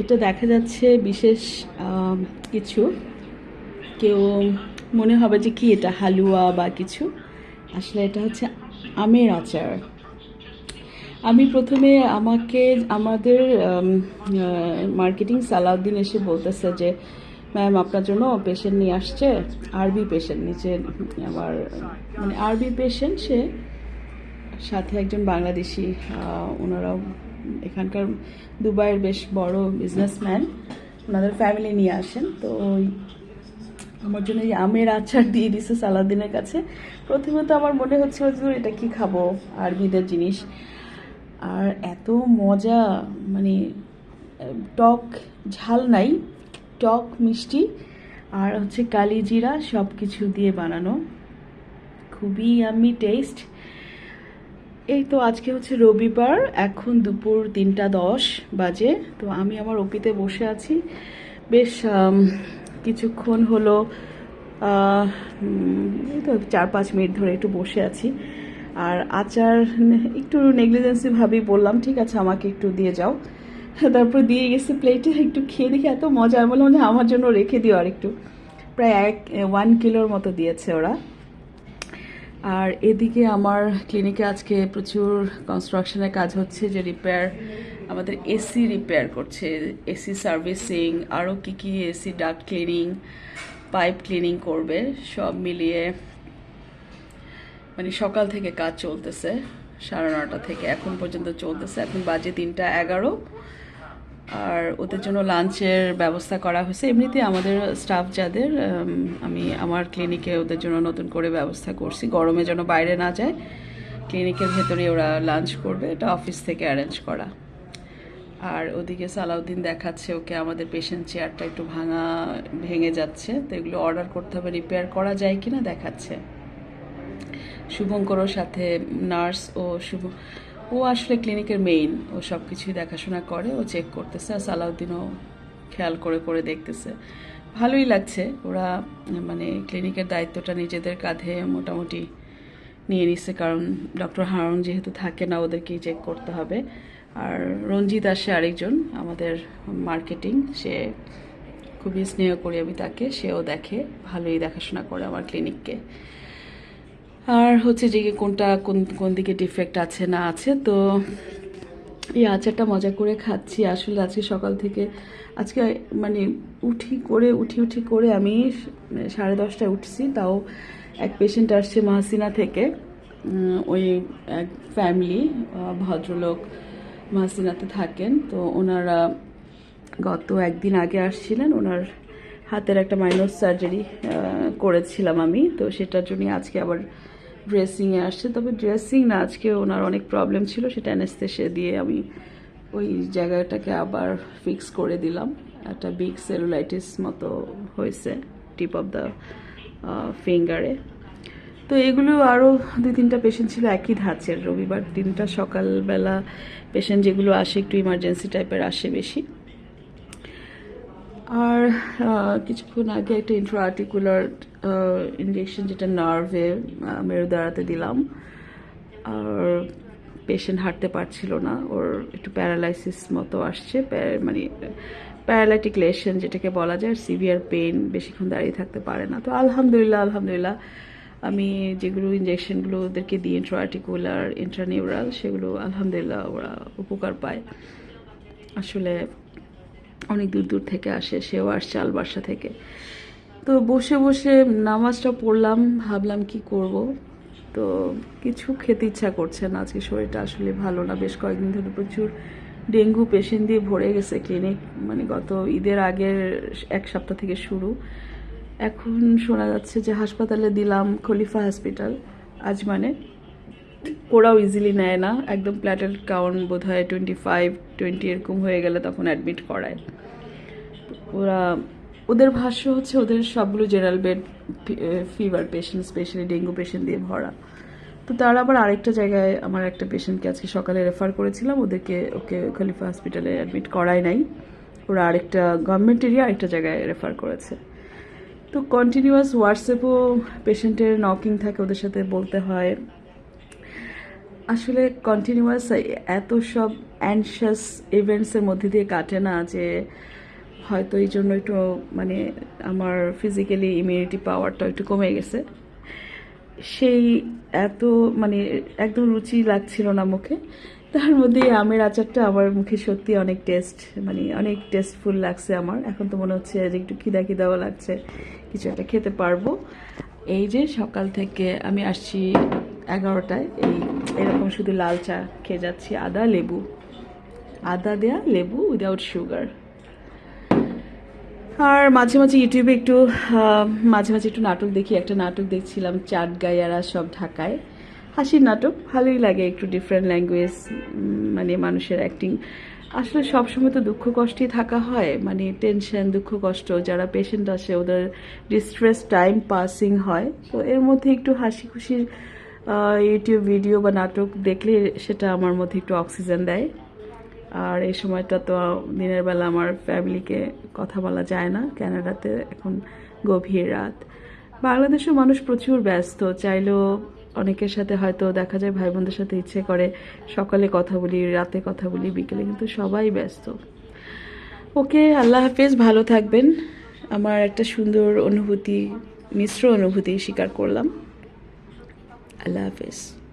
এটা দেখা যাচ্ছে বিশেষ কিছু। কেউ মনে হবে যে কি এটা, হালুয়া বা কিছু। আসলে এটা হচ্ছে আমের আচার। আমি প্রথমে আমাকে, আমাদের মার্কেটিং সালাউদ্দিন এসে বলতেছে যে, ম্যাম, আপনার জন্য পেশেন্ট নিয়ে আসছে, আরবি পেশেন্ট নিচে, আমার মানে আরবি পেশেন্ট সে, সাথে একজন বাংলাদেশি ওনারাও এখানকার দুবাইয়ের বেশ বড় বিজনেসম্যান ওনাদের ফ্যামিলি নিয়ে আসেন। তো আমার জন্য এই আমের আচার দিয়ে দিছে সালাদিনের কাছে। প্রথমে তো আমার মনে হচ্ছিল যে এটা কি খাব? আরবিদের জিনিস। আর এত মজা মানে টক ঝাল নাই, টক মিষ্টি, আর হচ্ছে কালি জিরা সব কিছু দিয়ে বানানো। খুবই আমি টেস্ট এই তো আজকে হচ্ছে রবিবার, এখন দুপুর তিনটা দশ বাজে। তো আমি আমার ওপিতে বসে আছি। বেশ কিছুক্ষণ হলো এই তো চার পাঁচ মিনিট ধরে একটু বসে আছি। আর আচার একটু নেগলিজেন্সি ভাবেই বললাম, ঠিক আছে, আমাকে একটু দিয়ে যাও। তারপর দিয়ে গেছে প্লেটে, একটু খেয়ে দেখে, এত মজা বললাম যে আমার জন্য রেখে দিও আর একটু প্রায় এক ওয়ান কিলোর মতো দিয়েছে ওরা। আর এদিকে আমার ক্লিনিকে আজকে প্রচুর কনস্ট্রাকশনের কাজ হচ্ছে, যে রিপেয়ার আমাদের এসি রিপেয়ার করছে এসি সার্ভিসিং আরও কী কী AC duct cleaning pipe cleaning করবে, সব মিলিয়ে মানে সকাল থেকে কাজ চলতেছে, সাড়ে নটা থেকে এখন পর্যন্ত চলতেছে, এখন বাজে তিনটা এগারো। আর ওদের জন্য লাঞ্চের ব্যবস্থা করা হয়েছে। এমনিতে আমাদের স্টাফ যাদের আমি আমার ক্লিনিকে ওদের জন্য নতুন করে ব্যবস্থা করছি। গরমে যেন বাইরে না যায় ক্লিনিকের ভেতরে ওরা লাঞ্চ করবে। এটা অফিস থেকে অ্যারেঞ্জ করা। আর ওদিকে সালাউদ্দিন দেখাচ্ছে ওকে আমাদের পেশেন্ট চেয়ারটা একটু ভাঙা, ভেঙে যাচ্ছে। তো এগুলো অর্ডার করতে হবে রিপেয়ার করা যায় কি না দেখাচ্ছে। শুভঙ্করও সাথে নার্স ও শুভ ও আসলে ক্লিনিকের মেইন ও সব কিছুই দেখাশোনা করে, ও চেক করতেছে, আর সালাউদ্দিনও খেয়াল করে করে দেখতেছে। ভালোই লাগছে, ওরা মানে ক্লিনিকের দায়িত্বটা নিজেদের কাঁধে মোটামুটি নিয়ে নিচ্ছে কারণ ডক্টর হারুন যেহেতু থাকে না, ওদেরকেই চেক করতে হবে। আর রঞ্জিত আসে আরেকজন, আমাদের মার্কেটিং সে খুবই স্নেহ করি আমি তাকে, সেও দেখে, ভালোই দেখাশোনা করে আমার ক্লিনিককে আর হচ্ছে যে কোনটা, কোন কোন দিকে ডিফেক্ট আছে না আছে, তো এই আচারটা মজা করে খাচ্ছি। আসলে আজকে সকাল থেকে, আজকে মানে উঠি করে, উঠি উঠি করে আমি সাড়ে দশটায় উঠছি, তাও এক পেশেন্ট আসছে মাহসিনা থেকে। ওই এক ফ্যামিলি ভদ্রলোক মাহসিনাতে থাকেন, তো ওনারা গত একদিন আগে আসছিলেন, ওনার হাতের একটা মাইনর সার্জারি করেছিলাম আমি, তো সেটার জন্য আজকে আবার ড্রেসিংয়ে আসছে। তবে ড্রেসিং না, আজকে ওনার অনেক প্রবলেম ছিল, সেটা অ্যানেস্থেশিয়া দিয়ে আমি ওই জায়গাটাকে আবার ফিক্স করে দিলাম। একটা বিগ সেলুলাইটিস মতো হয়েছে টিপ অফ দ্য ফিঙ্গারে তো এগুলো আরও দুই তিনটা পেশেন্ট ছিল একই ধাঁচের। রবিবার দিনটা সকালবেলা পেশেন্ট যেগুলো আসে একটু ইমার্জেন্সি টাইপের আসে বেশি। আর কিছুক্ষণ আগে একটা ইন্ট্রাআর্টিকুলার ইঞ্জেকশন যেটা নার্ভে মেরুদাঁড়াতে দিলাম। আর পেশেন্ট হাঁটতে পারছিল না। ওর একটু প্যারালাইসিস মতো আসছে। মানে প্যারালাইটিক লেশন যেটাকে বলা যায় সিভিয়ার পেন বেশিক্ষণ দাঁড়িয়ে থাকতে পারে না। তো আলহামদুলিল্লাহ আলহামদুলিল্লাহ, আমি যেগুলো ইঞ্জেকশনগুলো ওদেরকে দিই ইন্ট্রাআর্টিকুলার ইন্ট্রানিউরাল সেগুলো আলহামদুলিল্লাহ ওরা উপকার পায়। আসলে অনেক দূর দূর থেকে আসে, সেও আসছে আলবাসা থেকে। তো বসে বসে নামাজটা পড়লাম, ভাবলাম কি করব? তো কিছু খেতে ইচ্ছা করছে না, আজকে শরীরটা আসলে ভালো না। বেশ কয়েকদিন ধরে প্রচুর ডেঙ্গু পেশেন্ট দিয়ে ভরে গেছে ক্লিনিক মানে গত ঈদের আগের এক সপ্তাহ থেকে শুরু। এখন শোনা যাচ্ছে যে হাসপাতালে দিলাম খলিফা হসপিটাল আজ মানে ওরাও ইজিলি নেয় না। একদম প্ল্যাটেল কাউন্ট বোধ হয় টোয়েন্টি ফাইভ টোয়েন্টি এরকম হয়ে গেলে তখন অ্যাডমিট করায়। ওরা, ওদের ভাষ্য হচ্ছে ওদের সবগুলো general bed fever patient specially dengue patient দিয়ে ভরা। তো তারা আবার আরেকটা জায়গায়, আমার একটা পেশেন্টকে আজকে সকালে রেফার করেছিলাম, ওদেরকে, ওকে খলিফা হসপিটালে অ্যাডমিট করায় নাই। ওরা আরেকটা গভর্নমেন্ট এরিয়া আরেকটা জায়গায় রেফার করেছে। তো কন্টিনিউয়াস হোয়াটসঅ্যাপও পেশেন্টের নকিং থাকে, ওদের সাথে বলতে হয়। আসলে কন্টিনিউয়াস এত সব অ্যানশাস ইভেন্টসের মধ্যে দিয়ে কাটে না যে হয়তো এই জন্য একটু মানে আমার ফিজিক্যালি ইমিউনিটি পাওয়ারটা একটু কমে গেছে। সেই এত মানে একদম রুচি লাগছিল না মুখে। তার মধ্যে আমের আচারটা আমার মুখে সত্যি অনেক টেস্ট মানে অনেক টেস্টফুল লাগছে আমার। এখন তো মনে হচ্ছে যে একটু খিদা খিদাও লাগছে, কিছু একটা খেতে পারব। এই যে সকাল থেকে আমি আসছি এগারোটায় এই, এরকম শুধু লাল চা খেয়ে যাচ্ছি, আদা, লেবু। আদা দেয়া, লেবু উইদাউট সুগার আর মাঝে মাঝে ইউটিউবে একটু মাঝে মাঝে একটু নাটক দেখি, একটা নাটক দেখছিলাম চাট গাইয়ারা সব ঢাকায়। হাসির নাটক, ভালোই লাগে একটু ডিফারেন্ট ল্যাঙ্গুয়েজ মানে মানুষের অ্যাক্টিং আসলে সবসময় তো দুঃখ কষ্টেই থাকা হয় মানে টেনশন দুঃখ কষ্ট, যারা পেশেন্ট আসে, ওদের ডিস্ট্রেস টাইম পাসিং হয়। তো এর মধ্যে একটু হাসি খুশির ইউটিউব ভিডিও বা নাটক দেখলে সেটা আমার মধ্যে একটু অক্সিজেন দেয়। আর এই সময়টা তো দিনের বেলা আমার ফ্যামিলিকে কথা বলা যায় না কানাডাতে এখন গভীর রাত। বাংলাদেশের মানুষ প্রচুর ব্যস্ত, চাইলেও অনেকের সাথে হয়তো দেখা যায় ভাই বোনদের সাথে ইচ্ছে করে সকালে কথা বলি, রাতে কথা বলি, বিকেলে কিন্তু সবাই ব্যস্ত। ওকে, আল্লাহ হাফেজ, ভালো থাকবেন। আমার একটা সুন্দর অনুভূতি, মিশ্র অনুভূতি স্বীকার করলাম। আল্লাহ হাফেজ